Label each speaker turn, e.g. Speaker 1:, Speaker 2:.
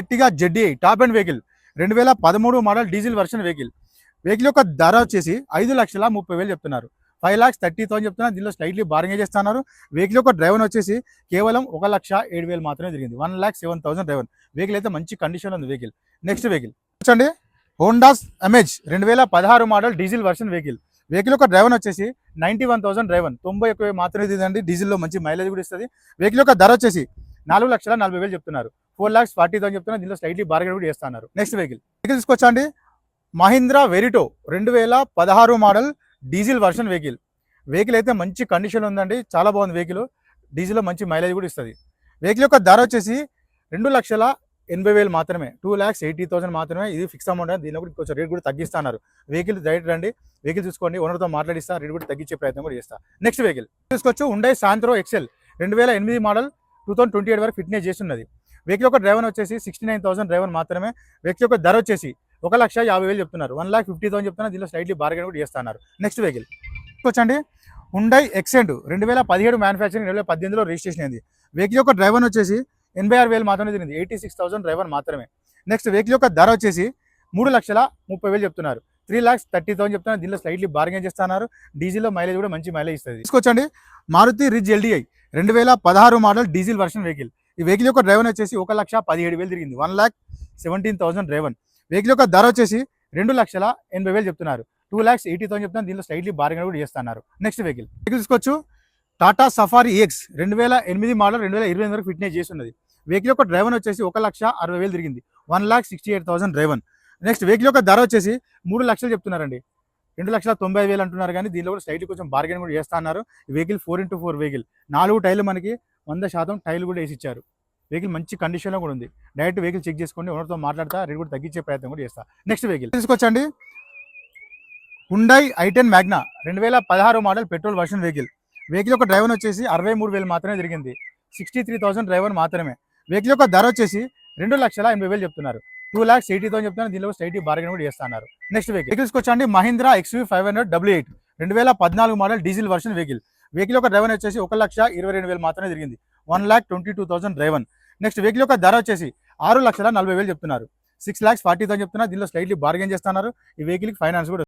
Speaker 1: ఎట్టిగా జెడ్డీ top end vehicle. రెండు వేల పదమూడు model diesel version vehicle. Vehicle యొక్క ధర వచ్చేసి ఐదు లక్షల ముప్పై వేలు చెప్తున్నారు. ఫైవ్ లాక్స్ థర్టీ థౌసండ్ చెప్తున్నారు. దీనిలో స్లైట్లీ బార్గెన్ చేస్తున్నారు. వెహికల్ యొక్క డ్రైవర్ వచ్చేసి కేవలం ఒక లక్ష ఏడు వేలు మాత్రమే జరిగింది one lakh seven thousand driver. Vehicle అయితే మంచి కండిషన్ ఉంది వెహికల్. Next vehicle. చూడండి. హోండాస్ అమేజ్ రెండు వేల పదహారు model diesel version vehicle. Vehicle యొక్క డ్రైవర్ వచ్చేసి నైంటీ వన్ థౌసండ్ డ్రైవర్. తొంభై ఎక్కువ మాత్రమే ఇదండి డీజిల్లో మంచి మైలేజ్ కూడా ఇస్తుంది. వెహికల్ యొక్క ధర వచ్చేసి నాలుగు లక్షల నలభై వేలు చెప్తున్నారు. ఫోర్ లాక్స్ ఫార్టీ థౌసండ్ చెప్తున్నారు. దీనిలో స్లైట్లీ బార్గెన్ కూడా చేస్తున్నారు. నెక్స్ట్ వెహికల్ వెహికల్ తీసుకొచ్చండి మహీంద్రా వెరిటో రెండు వేల పదహారు model diesel version vehicle vehicle అయితే మంచి కండిషన్ ఉందండి. చాలా బాగుంది వెహికల్ డీజిల్లో మంచి మైలేజ్ కూడా ఇస్తుంది. వెహికల్ యొక్క ధర వచ్చేసి రెండు లక్షల ఎనభై వేలు మాత్రమే. టూ ల్యాక్స్ ఎయిటీ థౌసండ్ మాత్రమే. ఇది ఫిక్స్ అమౌంట్ దీనిలో కూడా కొంచెం రేట్ కూడా తగ్గిస్తున్నారు. వెహికల్ డైరెక్ట్ రండి. వెహికల్ చూసుకోండి. ఓనర్తో మాట్లాడిస్తా. రేట్ కూడా తగ్గించే ప్రయత్నం కూడా చేస్తా. నెక్స్ట్ వెహికల్ చూసుకోవచ్చు ఉండే సాయంత్రం ఎక్సెల్ రెండు వేల ఎనిమిది model two thousand twenty eight వరకు ఫిట్నెస్ చేస్తున్నది. వెహికల్ యొక్క డ్రైవర్ వచ్చేసి సిక్స్టీ నైన్ థౌసండ్ డ్రైవర్ మాత్రమే. వెహికల్ యొక్క ధర వచ్చేసి ఒక లక్ష యాభై వేలు చెప్తున్నారు. వన్ లాక్ ఫిఫ్టీ థౌసండ్ చెప్తున్నారు. దీనిలో స్లైట్లీ బార్గెన్ కూడా చేస్తున్నారు. నెక్స్ట్ వెహికల్ వచ్చండి హుండై ఎక్సెంట్ రెండు వేల పదిహేడు మ్యానుఫ్యాక్చరింగ్ రెండు వేల పద్దెనిమిదిలో రిజిస్ట్రేషన్ అయింది. వెహికల్ యొక్క డ్రైవర్ వచ్చేసి ఎనభై ఆరు వేలు మాత్రమే తిరిగింది. ఎయిటీ సిక్స్ థౌసండ్ డ్రైవర్ మాత్రమే. నెక్స్ట్ వెహికల్ యొక్క ధర వచ్చేసి మూడు లక్షల ముప్పై వేలు చెప్తున్నారు. త్రీ ల్యాక్స్ థర్టీ థౌసండ్ చెప్తున్నారు. దీనిలో స్లైట్లీ బార్గెన్ చేస్తున్నారు. డీజిల్లో మైలేజ్ కూడా మంచి మైలేజ్ ఇస్తుంది. తీసుకొచ్చండి. మారుతి రిజ్ ఎల్డిఐ రెండు వేల పదహారు మోడల్ డీజిల్ వర్షన్ వెహికల్. ఈ వెహికల్ యొక్క డ్రైవన్ వచ్చేసి ఒక లక్ష పదిహేడు వేలు తిరిగింది. One lakh seventeen thousand driven vehicle యొక్క ధర వచ్చేసి రెండు లక్షల ఎనభై వేలు చెప్తున్నారు. టూ ల్యాక్స్ ఎయిటీ థౌసండ్ చెప్తున్నారు. దీనిలో స్లైట్లీ బార్గెన్ కూడా చేస్తున్నారు. నెక్స్ట్ వెహికల్ వెహికల్ తీసుకోవచ్చు టాటా సఫారీ ఎక్స్ రెండు వేల ఎనిమిది మోడల్ రెండు వేల ఇరవై వరకు ఫిట్నెస్ చేస్తున్నది. వెహికల్ యొక్క డ్రైవన్ వచ్చేసి ఒక లక్ష అరవై వేలు తిరిగింది. One lakh sixty eight thousand driven next vehicle యొక్క ధర వచ్చేసి మూడు లక్షలు చెప్తున్నారండి. రెండు లక్షల తొంభై వేలు అంటున్నారు కానీ దీనిలో కూడా స్లైట్లీ కొంచెం బార్గెన్ కూడా చేస్తా అన్నారు. Vehicle four into four vehicle నాలుగు టైర్లు మనకి వంద శాతం టైర్లు కూడా వేసి ఇచ్చారు వెహికల్ మంచి కండిషన్లో కూడా ఉంది. డైరెక్ట్ వెహికల్ చెక్ చేసుకోండి ఓనర్తో మాట్లాడతా రేట్ కూడా తగ్గించే ప్రయత్నం కూడా చేస్తా. నెక్స్ట్ వెహికల్ తీసుకొచ్చండి. హుండై ఐటెన్ మ్యాగ్నా రెండు వేల పదహారు model petrol version vehicle vehicle యొక్క డ్రైవర్ వచ్చేసి అరవై మూడు వేలు మాత్రమే తిరిగింది సిక్స్టీ త్రీ థౌసండ్ డ్రైవర్ మాత్రమే. వెహికల్ యొక్క ధర వచ్చేసి రెండు లక్షల ఎనభై వేలు చెప్తున్నారు. టూ ల్యాక్స్ ఎయిటీ థౌసండ్ చెప్తున్నారు. దీనిలో ఎయిటీ బార్గెన్ కూడా చేస్తున్నారు. నెక్స్ట్ వెహికల్ వెహికల్స్కి వచ్చండి Mahindra XUV five hundred W eight రెండు వేల పద్నాలుగు model diesel version vehicle vehicle యొక్క డ్రైవర్ వచ్చేసి ఒక లక్ష ఇరవై రెండు వేలు మాత్రమే జరిగింది one lakh twenty two thousand driven next vehicle యొక్క ధర వచ్చేసి ఆరు లక్షల నలభై వేలు చెప్తున్నారు. సిక్స్ ల్యాక్స్ ఫార్టీ థౌసండ్ చెప్తున్నారు. దీనిలో స్లైట్లీ బార్గెన్ చేస్తున్నారు. ఈ వెహికల్కి ఫైనాన్స్ కూడా